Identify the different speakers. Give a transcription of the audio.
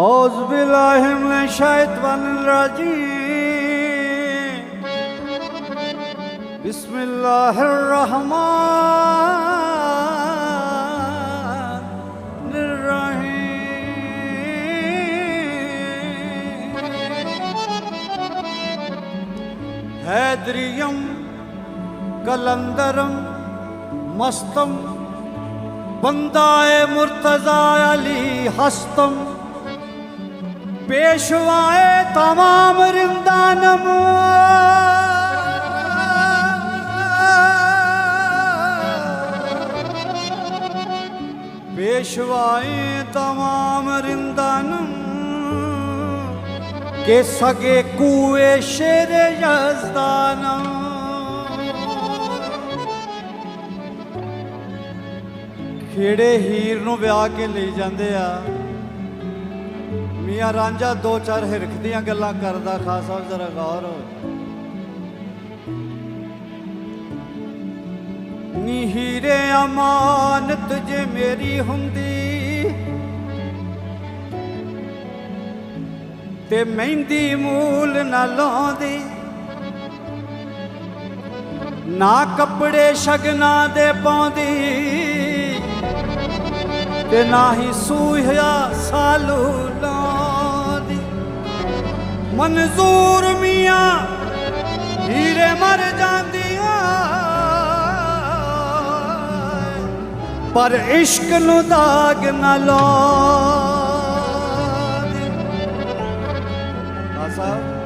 Speaker 1: اعوذ باللہ من الشیطان الرجیم. بسم اللہ الرحمن الرحیم. حیدریم، کلندرم، مستم بندہ مرتضی علی ہستم पेशवाए तमाम रिंदानम पेशवाए तमाम रिंदानम के सगे कुए शेर यजदानम ਖੇੜੇ ਹੀਰ ਨੂੰ ਵਿਆਹ ਕੇ ਲਈ ਜਾਂਦੇ ਆ ਮੀਆਂ ਰਾਂਝਾ ਦੋ ਚਾਰ ਹਿਰਖ ਦੀਆਂ ਗੱਲਾਂ ਕਰਦਾ, ਖਾਸ ਸਾਹਿਬ ਜ਼ਰਾ ਗੌਰ ਨੀ ਹੀਰੇ ਅਮਾਨਤ ਜੇ ਮੇਰੀ ਹੁੰਦੀ, ਤੇ ਮਹਿੰਦੀ ਮੂਲ ਨਾ ਲਾਉਂਦੀ। ਨਾ ਕੱਪੜੇ ਸ਼ਗਨਾ ਦੇ ਪਾਉਂਦੀ, ਤੇ ਨਾ ਹੀ ਸੂਹਿਆ ਸਾਲੂ ਮਨਜ਼ੂਰ ਮੀਆਂ ਹੀਰੇ ਮਰ ਜਾਂਦੀਆਂ। ਪਰ ਇਸ਼ਕ ਨੂੰ ਦਾਗ ਨਾ ਲਾਉਂਦੀ ਸਾਹਿਬ